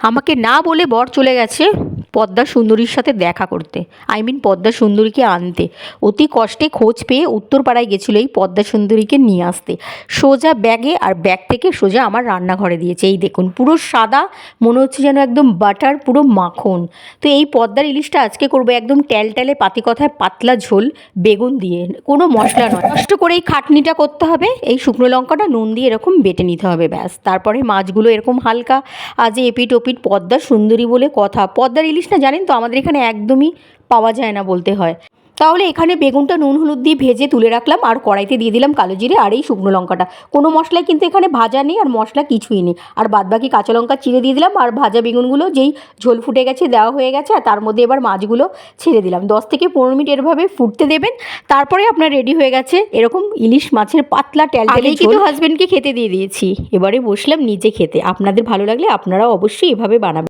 আমাকে না বলে বর চলে গেছে। পদ্মা সুন্দরীর সাথে দেখা করতে আই মিন পদ্মা সুন্দরীকে আনতে। অতি কষ্টে খোঁজ পেয়ে উত্তরপাড়ায় গেছিল এই পদ্মা সুন্দরীকে নিয়ে আসতে। সোজা ব্যাগে আর ব্যাগ থেকে সোজা আমার রান্নাঘরে দিয়েছে। এই দেখুন, পুরো সাদা, মনে হচ্ছে যেন একদম বাটার, পুরো মাখন। তো এই পদ্মার ইলিশটা আজকে করব একদম ট্যালট্যালে পাতি কথায় পাতলা ঝোল, বেগুন দিয়ে। কোনো মশলা নয়। কষ্ট করে এই খাটনিটা করতে হবে, এই শুকনো লঙ্কাটা নুন দিয়ে এরকম বেটে নিতে হবে, ব্যাস। তারপরে মাছগুলো এরকম হালকা, আজ এপিট ওপিট পদ্মার সুন্দরী বলে কথা। পদ্মার ইলিশ না জানেন তো? আমাদের এখানে একদমই পাওয়া যায় না বলতে হয়। তাহলে এখানে বেগুনটা নুন হলুদ দিয়ে ভেজে তুলে রাখলাম আর কড়াইতে দিয়ে দিলাম কালো জিরে আর এই শুকনো লঙ্কাটা। কোনো মশলাই কিন্তু এখানে ভাজা নেই আর মশলা কিছুই নেই। আর বাদবাকি কাঁচা লঙ্কা চিড়ে দিয়ে দিলাম আর ভাজা বেগুনগুলো যেই ঝোল ফুটে গেছে দেওয়া হয়ে গেছে আর তার মধ্যে এবার মাছগুলো ছেড়ে দিলাম। দশ থেকে পনেরো মিনিট এরভাবে ফুটতে দেবেন তারপরে আপনার রেডি হয়ে গেছে এরকম ইলিশ মাছের পাতলা ট্যালটেলে আগেই কিন্তু হাজবেন্ডকে খেতে দিয়ে দিয়েছি। এবারে বসলাম নিচে খেতে। আপনাদের ভালো লাগলে আপনারাও অবশ্যই এভাবে বানাবেন।